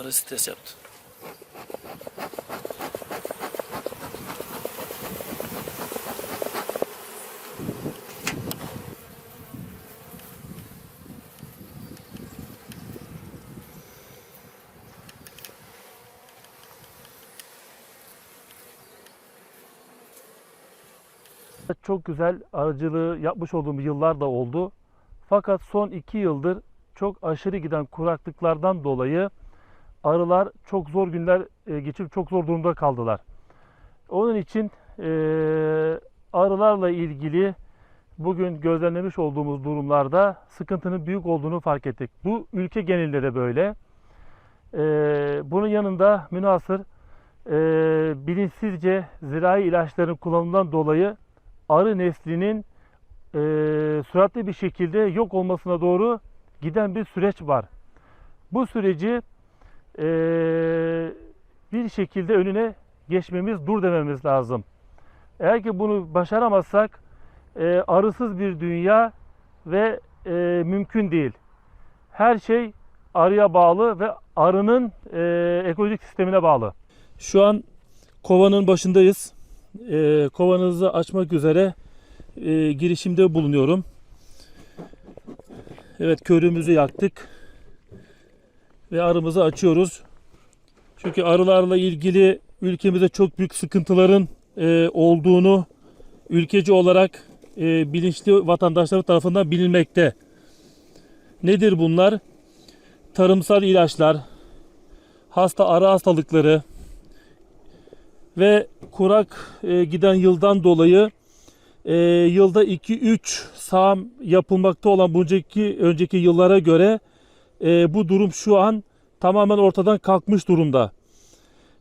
Arı stres yaptı. Çok güzel arıcılığı yapmış olduğum yıllar da oldu. Fakat son iki yıldır çok aşırı giden kuraklıklardan dolayı arılar çok zor günler e, geçip çok zor durumda kaldılar. Onun için e, arılarla ilgili bugün gözlemlemiş olduğumuz durumlarda sıkıntının büyük olduğunu fark ettik. Bu ülke genelinde de böyle. E, bunun yanında münasır e, bilinçsizce zirai ilaçların kullanımından dolayı arı neslinin e, süratli bir şekilde yok olmasına doğru giden bir süreç var. Bu süreci e, bir şekilde önüne geçmemiz, dur dememiz lazım. Eğer ki bunu başaramazsak e, arısız bir dünya ve e, mümkün değil. Her şey arıya bağlı ve arının e, ekolojik sistemine bağlı. Şu an kovanın başındayız. E, kovanızı açmak üzere e, girişimde bulunuyorum. Evet körümüzü yaktık ve arımızı açıyoruz. Çünkü arılarla ilgili ülkemizde çok büyük sıkıntıların e, olduğunu ülkeci olarak e, bilinçli vatandaşları tarafından bilinmekte. Nedir bunlar? Tarımsal ilaçlar, hasta arı hastalıkları ve kurak e, giden yıldan dolayı e, yılda 2-3 sağım yapılmakta olan önceki önceki yıllara göre e, bu durum şu an tamamen ortadan kalkmış durumda.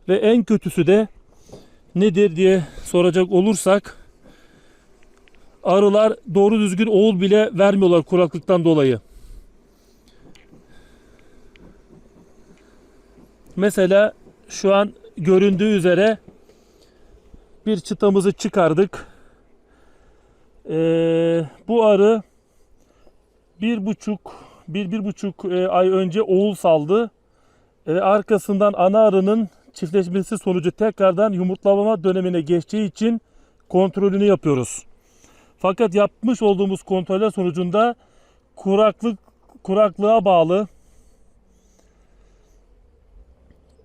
Ve en kötüsü de nedir diye soracak olursak arılar doğru düzgün oğul bile vermiyorlar kuraklıktan dolayı. Mesela şu an göründüğü üzere bir çıtamızı çıkardık. Ee, bu arı bir buçuk bir bir buçuk e, ay önce oğul saldı ve arkasından ana arının çiftleşmesi sonucu tekrardan yumurtlama dönemine geçtiği için kontrolünü yapıyoruz. Fakat yapmış olduğumuz kontroller sonucunda kuraklık kuraklığa bağlı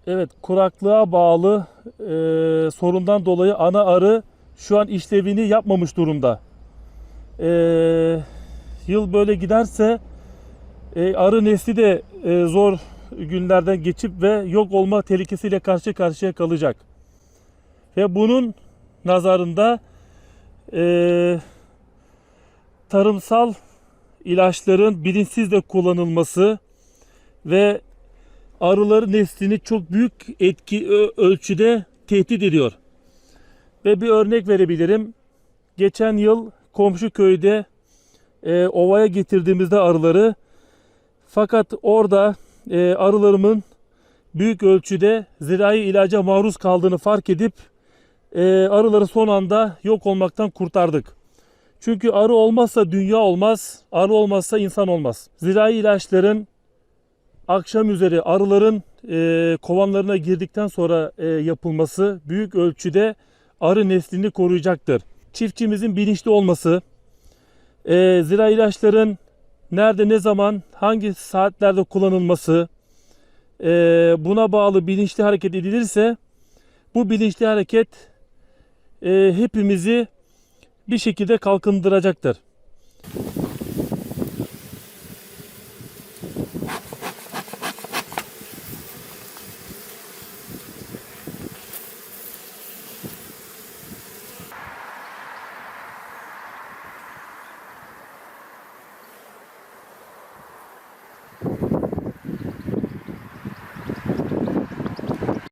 Evet kuraklığa bağlı e, sorundan dolayı ana arı şu an işlevini yapmamış durumda. E, yıl böyle giderse e, arı nesli de e, zor günlerden geçip ve yok olma tehlikesiyle karşı karşıya kalacak. Ve bunun nazarında e, tarımsal ilaçların bilinçsizce kullanılması ve arıların neslini çok büyük etki ölçüde tehdit ediyor. Ve bir örnek verebilirim. Geçen yıl komşu köyde e, ovaya getirdiğimizde arıları fakat orada e, arılarımın büyük ölçüde zirai ilaca maruz kaldığını fark edip e, arıları son anda yok olmaktan kurtardık. Çünkü arı olmazsa dünya olmaz, arı olmazsa insan olmaz. Zirai ilaçların akşam üzeri arıların e, kovanlarına girdikten sonra e, yapılması büyük ölçüde arı neslini koruyacaktır. Çiftçimizin bilinçli olması, e, zira ilaçların nerede ne zaman hangi saatlerde kullanılması e, buna bağlı bilinçli hareket edilirse bu bilinçli hareket e, hepimizi bir şekilde kalkındıracaktır.